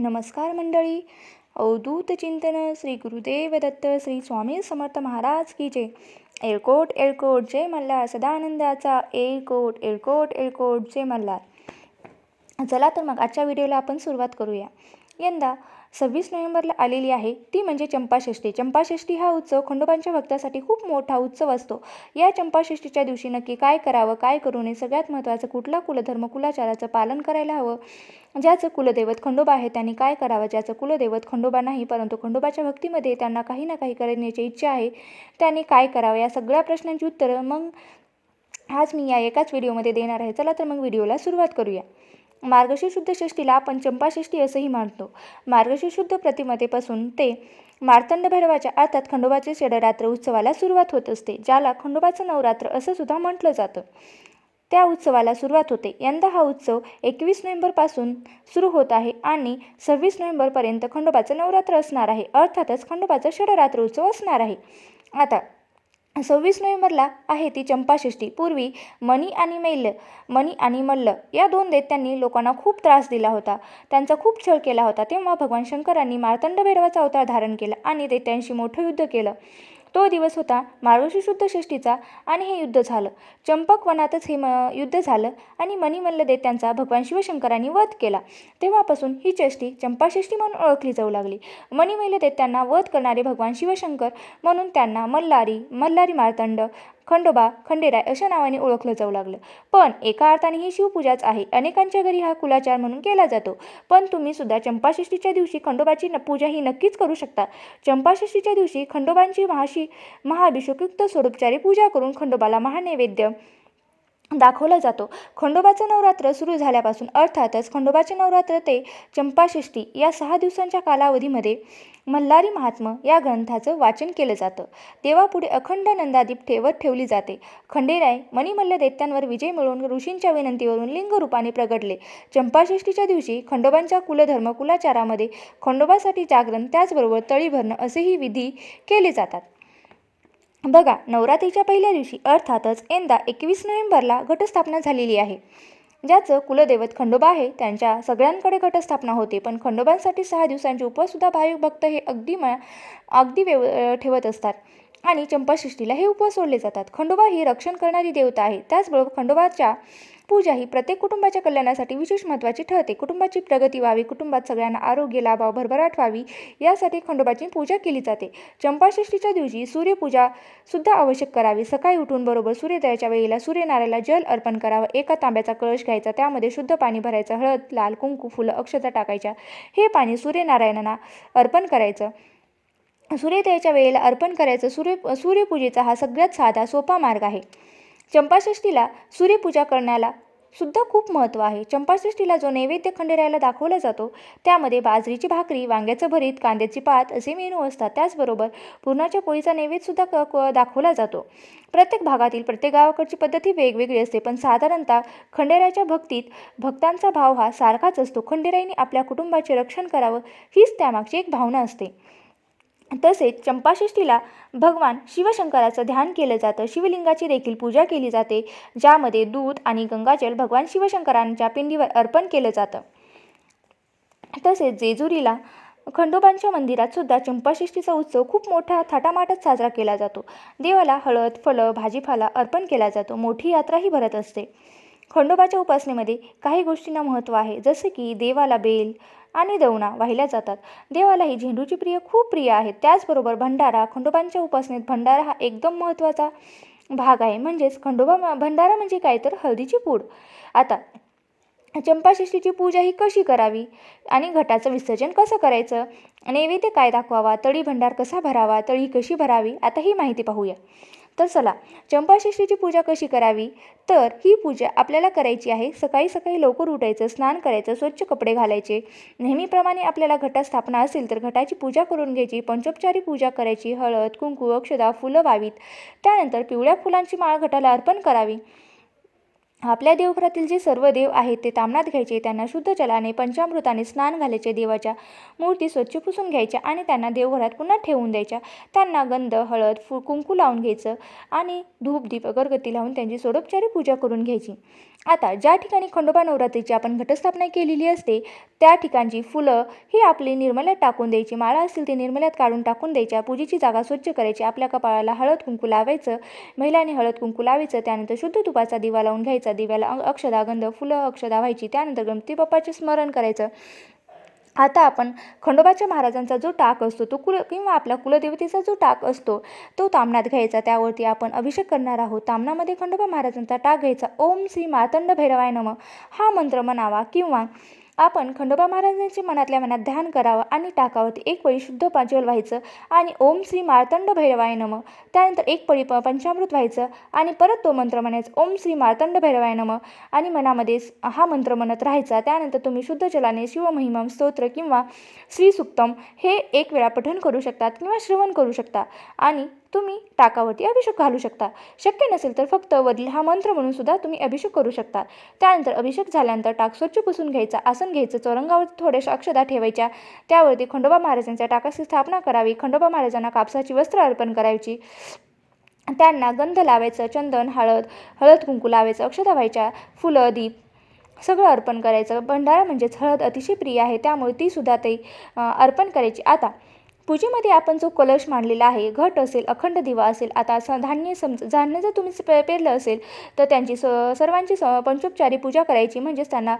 नमस्कार मंडळी. अवधूत चिंतन श्री गुरुदेव दत्त श्री स्वामी समर्थ महाराज की जय. एळकोट एळकोट जय मल्हार. सदानंदाचा एळकोट एळकोट एळकोट जय मल्हार. चला तर मग आजच्या व्हिडिओला आपण सुरुवात करूया. यंदा सव्वीस नोव्हेंबरला आलेली आहे. ती म्हणजे चंपाषष्ठी. चंपाषष्ठी हा उत्सव खंडोबांच्या भक्तासाठी खूप मोठा उत्सव असतो. या चंपाषष्ठीच्या दिवशी नक्की काय करावं काय करू नये सगळ्यात महत्त्वाचं कुठला कुलधर्म कुलाचाराचं पालन करायला हवं ज्याचं कुलदैवत खंडोबा आहे त्यांनी काय करावं ज्याचं कुलदैवत खंडोबा नाही परंतु खंडोबाच्या भक्तीमध्ये त्यांना काही ना काही करण्याची इच्छा आहे त्यांनी काय करावं या सगळ्या प्रश्नांची उत्तरं मग आज मी या एकाच व्हिडिओमध्ये देणार आहे. चला तर मग व्हिडिओला सुरुवात करूया. मार्गशीर्ष शुद्ध षष्टीला आपण चंपाषष्ठी असंही मानतो. मार्गशीर्ष शुद्ध प्रतिमतेपासून ते मार्तंड भैरवाच्या अर्थात खंडोबाचे षडरात्र उत्सवाला सुरुवात होत असते ज्याला खंडोबाचं नवरात्र असं सुद्धा म्हटलं जातं. त्या उत्सवाला सुरुवात होते. यंदा हा उत्सव एकवीस नोव्हेंबरपासून सुरू होत आहे आणि सव्वीस नोव्हेंबरपर्यंत खंडोबाचं नवरात्र असणार आहे. अर्थातच खंडोबाचं षडरात्र उत्सव असणार आहे. आता सव्वीस नोव्हेंबरला आहे ती चंपाषष्ठी. पूर्वी मणी आणि मैल्य मणी आणि मल्ल या दोन दैत्यांनी लोकांना खूप त्रास दिला होता. त्यांचा खूप छळ केला होता. तेव्हा भगवान शंकरांनी मार्तंड भैरवाचा अवतार धारण केला आणि दैत्यांशी मोठं युद्ध केलं. तो दिवस होता मारुषी शुद्ध षष्टीचा आणि हे युद्ध झालं. चंपक वनातच हे म युद्ध झालं आणि मणिमल्ल त्यांचा भगवान शिवशंकरांनी वध केला. तेव्हापासून ही चष्टी चंपाषष्ठी म्हणून ओळखली जाऊ लागली. मणिमल्ल दैत्यांना वध करणारे भगवान शिवशंकर म्हणून त्यांना मल्हारी मल्हारी मार्तंड खंडोबा खंडेराय अशा नावाने ओळखलं जाऊ लागलं. पण एका अर्थाने ही शिवपूजाच आहे. अनेकांच्या घरी हा कुलाचार म्हणून केला जातो. पण तुम्ही सुद्धा चंपाषष्ठीच्या दिवशी खंडोबाची न पूजा ही नक्कीच करू शकता. चंपाषष्ठीच्या दिवशी खंडोबांची महाशी महाअभिषेकयुक्त स्वरूपचारी पूजा करून खंडोबाला महानैवेद्य दाखवला जातो. खंडोबाचं नवरात्र सुरू झाल्यापासून अर्थातच खंडोबाचे नवरात्र ते चंपाषष्ठी या सहा दिवसांच्या कालावधीमध्ये मल्हारी महात्म या ग्रंथाचं वाचन केलं जातं. देवापुढे अखंड नंदादीप ठेवत ठेवली जाते. खंडेराय मणिमल्ल दैत्यांवर विजय मिळवून ऋषींच्या विनंतीवरून लिंगरूपाने प्रगटले. चंपाषष्ठीच्या दिवशी खंडोबांच्या कुलधर्म कुलाचारामध्ये खंडोबासाठी जागरण त्याचबरोबर तळी भरणं असेही विधी केले जातात. बघा नवरात्रीच्या पहिल्या दिवशी अर्थातच यंदा एकवीस नोव्हेंबरला घटस्थापना झालेली आहे. ज्याचं कुलदैवत खंडोबा आहे त्यांच्या सगळ्यांकडे घटस्थापना होते पण खंडोबांसाठी सहा दिवसांचे उपवाससुद्धा भाविक भक्त हे अगदी म अगदी व्यव ठेवत असतात. आणि चंपाषष्ठीला हे उपवास सोडले जातात. खंडोबा ही रक्षण करणारी देवता आहे त्याचबरोबर खंडोबाच्या पूजा ही प्रत्येक कुटुंबाच्या कल्याणासाठी विशेष महत्त्वाची ठरते. कुटुंबाची प्रगती व्हावी कुटुंबात सगळ्यांना आरोग्य लाभाव भरभराट व्हावी यासाठी खंडोबाची पूजा केली जाते. चंपाषष्ठीच्या दिवशी सूर्यपूजा सुद्धा आवश्यक करावी. सकाळी उठून बरोबर सूर्योदयाच्या वेळेला सूर्यनारायणाला जल अर्पण करावं. एका तांब्याचा कळश घ्यायचा. त्यामध्ये शुद्ध पाणी भरायचं. हळद लाल कुंकू फुलं अक्षता टाकायच्या. हे पाणी सूर्यनारायणांना अर्पण करायचं. सूर्योदयाच्या वेळेला अर्पण करायचं. सूर्य सूर्यपूजेचा हा सगळ्यात साधा सोपा मार्ग आहे. चंपाषष्ठीला सूर्यपूजा करण्याला सुद्धा खूप महत्त्व आहे. चंपाषष्ठीला जो नैवेद्य खंडेरायाला दाखवला जातो त्यामध्ये बाजरीची भाकरी वांग्याचं भरीत कांद्याची पात असे मेनू असतात. त्याचबरोबर पुरणाच्या पोळीचा नैवेद्यसुद्धा क क दाखवला जातो. प्रत्येक भागातील प्रत्येक गावाकडची पद्धती वेगवेगळी असते पण साधारणतः खंडेरायाच्या भक्तीत भक्तांचा भाव हा सारखाच असतो. खंडेराईने आपल्या कुटुंबाचे रक्षण करावं हीच त्यामागची एक भावना असते. तसेच चंपाषष्ठीला भगवान शिवशंकराचं ध्यान केलं जातं. शिवलिंगाची देखील पूजा केली जाते ज्यामध्ये दूध आणि गंगाजल भगवान शिवशंकरांच्या पिंडीवर अर्पण केलं जातं. तसेच जेजुरीला खंडोबांच्या मंदिरात सुद्धा चंपाषष्ठीचा उत्सव खूप मोठ्या थाटामाटात साजरा केला जातो. देवाला हळद फळं भाजीपाला अर्पण केला जातो. मोठी यात्राही भरत असते. खंडोबाच्या उपासनेमध्ये काही गोष्टींना महत्त्व आहे. जसे की देवाला बेल आणि देवणा वाहिल्या जातात. देवाला ही झेंडूची प्रिय खूप प्रिय आहेत. त्याचबरोबर भंडारा खंडोबांच्या उपासनेत भंडारा हा एकदम महत्त्वाचा भाग आहे. म्हणजेच खंडोबा भंडारा म्हणजे काय? तर हळदीची पूड. आता चंपाषष्ठीची पूजा ही कशी करावी? आणि घटाचं विसर्जन कसं करायचं? नैवेद्य काय दाखवावा? तळी भंडार कसा भरावा? तळी कशी भरावी? आता ही माहिती पाहूया. तर चला चंपाषष्ठीची पूजा कशी करावी? तर ही पूजा आपल्याला करायची आहे. सकाळी सकाळी लवकर उठायचं स्नान करायचं स्वच्छ कपडे घालायचे. नेहमीप्रमाणे आपल्याला घटास्थापना असेल तर घटाची पूजा करून घ्यायची पंचोपचारी पूजा करायची हळद कुंकू अक्षदा फुलं वावीत त्यानंतर पिवळ्या फुलांची माळ घटाला अर्पण करावी. आपल्या देवघरातील जे सर्व देव आहेत ते तामणात घ्यायचे त्यांना शुद्ध जलाने पंचामृताने स्नान घालायचे देवाच्या मूर्ती स्वच्छ पुसून घ्यायच्या आणि त्यांना देवघरात पुन्हा ठेवून द्यायच्या. त्यांना गंध हळद फु कुंकू लावून घ्यायचं आणि धूप दीप अगरबत्ती लावून त्यांची सोडोपचारी पूजा करून घ्यायची. आता ज्या ठिकाणी खंडोबा नवरात्रीची आपण घटस्थापना केलेली असते त्या ठिकाणची फुलं ही आपली निर्मल्यात टाकून द्यायची. माळा असतील ती निर्मल्यात काढून टाकून द्यायच्या. पूजेची जागा स्वच्छ करायची. आपल्या कपाळाला हळद कुंकू लावायचं. महिलांनी हळद कुंकू लावायचं. त्यानंतर शुद्ध तुपाचा दिवा लावून घ्यायचा. दिव्याला अक्षदा गंध फुलं अक्षदा व्हायची. त्यानंतर गणपती बाप्पाचे स्मरण करायचं. आता आपण खंडोबाच्या महाराजांचा जो टाक असतो तो कुल किंवा आपल्या कुलदेवतेचा जो टाक असतो तो तामणात घ्यायचा. त्यावरती आपण अभिषेक करणार आहोत. तामणामध्ये खंडोबा महाराजांचा टाक घ्यायचा. ओम श्री मार्तंड भैरवाय नम. हा मंत्र म्हणावा किंवा आपण खंडोबा महाराजांचे मनातल्या मनात ध्यान करावं आणि टाकावरती एक पळी शुद्ध पाजल व्हायचं आणि ओम श्री मार्तंड भैरवाय नम. त्यानंतर एक पळी प पंचामृत व्हायचं आणि परत तो मंत्र म्हणायचा ओम श्री मार्तंड भैरवाय नम. आणि मनामध्ये हा मंत्र म्हणत राहायचा. त्यानंतर तुम्ही शुद्ध जलाने शिवमहिमम स्तोत्र किंवा श्रीसुक्तम हे एक वेळा पठण करू शकतात किंवा श्रवण करू शकता. आणि तुम्ही टाकावरती अभिषेक घालू शकता. शक्य नसेल तर फक्त वदील हा मंत्र म्हणून सुद्धा तुम्ही अभिषेक करू शकता. त्यानंतर अभिषेक झाल्यानंतर टाक स्वच्छ पुसून घ्यायचा आसन घ्यायचं चौरंगावरती थोड्याशा अक्षदा ठेवायच्या. त्यावरती खंडोबा महाराजांच्या टाकाची स्थापना करावी खंडोबा महाराजांना कापसाची वस्त्र अर्पण करायची. त्यांना गंध लावायचं चंदन हळद हळद कुंकू लावायचं अक्षता व्हायच्या. फुलं दीप सगळं अर्पण करायचं. भंडारा म्हणजेच हळद अतिशय प्रिय आहे त्यामुळे तीसुद्धा ते अर्पण करायची. आता पूजेमध्ये आपण जो कलश मांडलेला आहे घट असेल अखंड दिवा असेल आता स धान्य समज धान्य जर तुम्ही पे पेरलं असेल तर त्यांची स सर्वांची स पंचोपचारी पूजा करायची. म्हणजेच त्यांना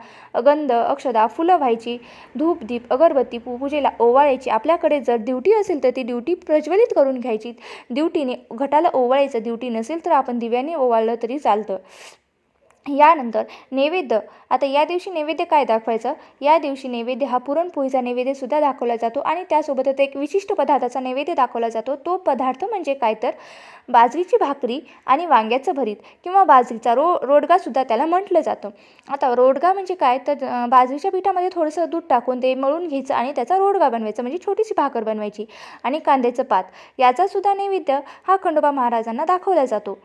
गंध अक्षदा फुलं व्हायची धूप दीप अगरबत्ती पू पूजेला ओवाळायची. आपल्याकडे जर ड्युटी असेल तर ती ड्युटी प्रज्वलित करून घ्यायची. ड्युटीने घटाला ओवाळायचं ड्युटी नसेल तर आपण दिव्याने ओवाळलं तरी चालतं. यानंतर नैवेद्य. आता या दिवशी नैवेद्य काय दाखवायचं? या दिवशी नैवेद्य हा पुरणपोळीचा नैवेद्यसुद्धा दाखवला जातो आणि त्यासोबतच एक विशिष्ट पदार्थाचा नैवेद्य दाखवला जातो. तो पदार्थ म्हणजे काय तर? बाजरीची भाकरी आणि वांग्याचं भरीत किंवा बाजरीचा रो रोडगासुद्धा त्याला म्हटलं जातं. आता रोडगा म्हणजे काय? तर बाजरीच्या पिठामध्ये थोडंसं दूध टाकून ते मळून घ्यायचं आणि त्याचा रोडगा बनवायचा म्हणजे छोटीशी भाकर बनवायची. आणि कांद्याचं पात. याचासुद्धा नैवेद्य हा खंडोबा महाराजांना दाखवला जातो.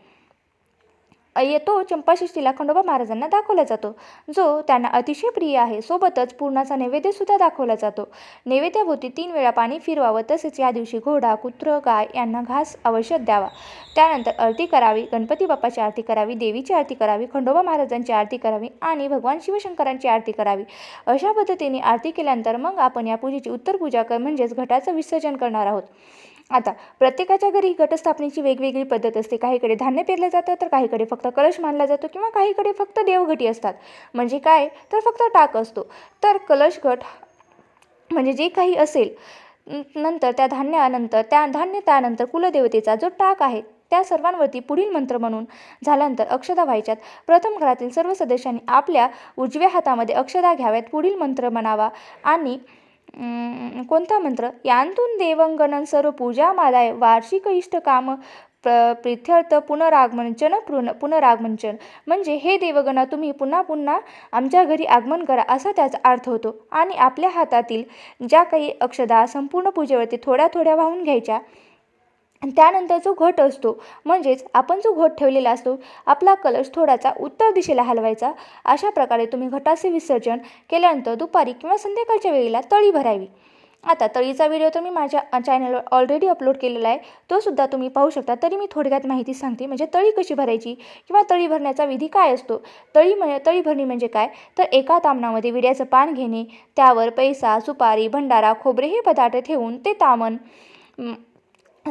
येतो चंपाषष्ठीला खंडोबा महाराजांना दाखवला जातो. जो त्यांना अतिशय प्रिय आहे सोबतच पूर्णाचा नैवेद्यसुद्धा दाखवला जातो. नैवेद्याभोवती तीन वेळा पाणी फिरवावं तसेच या दिवशी घोडा कुत्र गाय यांना घास आवश्यक द्यावा. त्यानंतर आरती करावी गणपती बाप्पाची आरती करावी देवीची आरती करावी खंडोबा महाराजांची आरती करावी आणि भगवान शिवशंकरांची आरती करावी. अशा पद्धतीने आरती केल्यानंतर मग आपण या पूजेची उत्तर पूजा कर म्हणजेच घटाचं विसर्जन करणार आहोत. आता प्रत्येकाच्या घरी घटस्थापनेची वेगवेगळी पद्धत असते. काहीकडे धान्य पेरलं जातं तर काहीकडे फक्त कलश मानला जातो किंवा काहीकडे फक्त देवघटी असतात. म्हणजे काय? तर फक्त टाक असतो. तर कलश घट म्हणजे जे काही असेल नंतर त्या धान्यानंतर त्या धान्य त्यानंतर कुलदेवतेचा जो टाक आहे त्या सर्वांवरती पुढील मंत्र म्हणून झाल्यानंतर अक्षदा व्हायच्यात. प्रथम घरातील सर्व सदस्यांनी आपल्या उजव्या हातामध्ये अक्षदा घ्याव्यात. पुढील मंत्र म्हणावा आणि कोणता मंत्र? यांतून देवंगणन सर्व पूजामालाय वार्षिक इष्ट काम प्र प्रित्यर्थ पुनरागमनचन पुन पुनरागमनचन म्हणजे हे देवगणा तुम्ही पुन्हा पुन्हा आमच्या घरी आगमन करा असा त्याचा अर्थ होतो. आणि आपल्या हातातील ज्या काही अक्षदा संपूर्ण पूजेवरती थोड्या थोड्या वाहून घ्यायच्या त्यानंतर जो घट असतो म्हणजेच आपण जो घट ठेवलेला असतो आपला कलश थोडासा उत्तर दिशेला हलवायचा. अशा प्रकारे तुम्ही घटाचे विसर्जन केल्यानंतर दुपारी किंवा संध्याकाळच्या वेळेला तळी भरावी. आता तळीचा व्हिडिओ तर मी माझ्या चॅनलवर ऑलरेडी अपलोड केलेला आहे. तो सुद्धा तुम्ही पाहू शकता. तरी मी थोडक्यात माहिती सांगते म्हणजे तळी कशी भरायची किंवा तळी भरण्याचा विधी काय असतो? तळी म्हणजे तळी भरणी म्हणजे काय? तर एका तामणामध्ये विड्याचं पान घेणे त्यावर पैसा सुपारी भंडारा खोबरे हे पदार्थ ठेवून ते तामण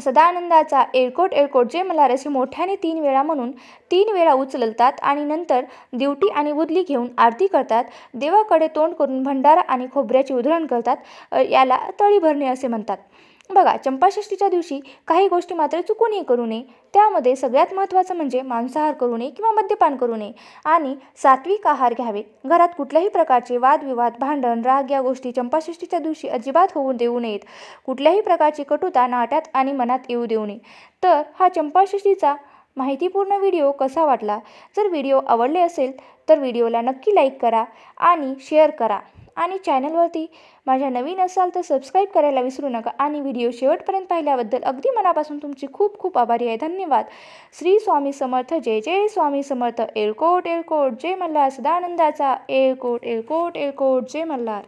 सदानंदाचा एळकोट एळकोट जे मला असे मोठ्याने तीन वेळा म्हणून तीन वेळा उचलतात आणि नंतर दिवटी आणि बुदली घेऊन आरती करतात देवाकडे तोंड करून भंडारा आणि खोबऱ्याची उधळण करतात याला तळी भरणे असे म्हणतात. बघा चंपाषष्ठीच्या दिवशी काही गोष्टी मात्र चुकूनही करू नये. त्यामध्ये सगळ्यात महत्त्वाचं म्हणजे मांसाहार करू नये किंवा मद्यपान करू नये. आणि सात्विक आहार घ्यावे. घरात कुठल्याही प्रकारचे वादविवाद भांडण राग या गोष्टी चंपाषष्ठीच्या दिवशी अजिबात होऊ देऊ नयेत. कुठल्याही प्रकारची कटुता नाट्यात आणि मनात येऊ देऊ नये. तर हा चंपाषष्ठीचा माहितीपूर्ण व्हिडिओ कसा वाटला? जर व्हिडिओ आवडले असेल तर व्हिडिओला नक्की लाईक करा आणि शेअर करा. आणि चॅनलवरती माझ्या नवीन असाल तर सबस्क्राईब करायला विसरू नका आणि व्हिडिओ शेवटपर्यंत पाहिल्याबद्दल अगदी मनापासून तुमची खूप खूप आभारी आहे. धन्यवाद. श्री स्वामी समर्थ जय जय स्वामी समर्थ. एळकोट एळकोट जय मल्हार. सदानंदाचा एळकोट एळकोट एळकोट जय मल्हार.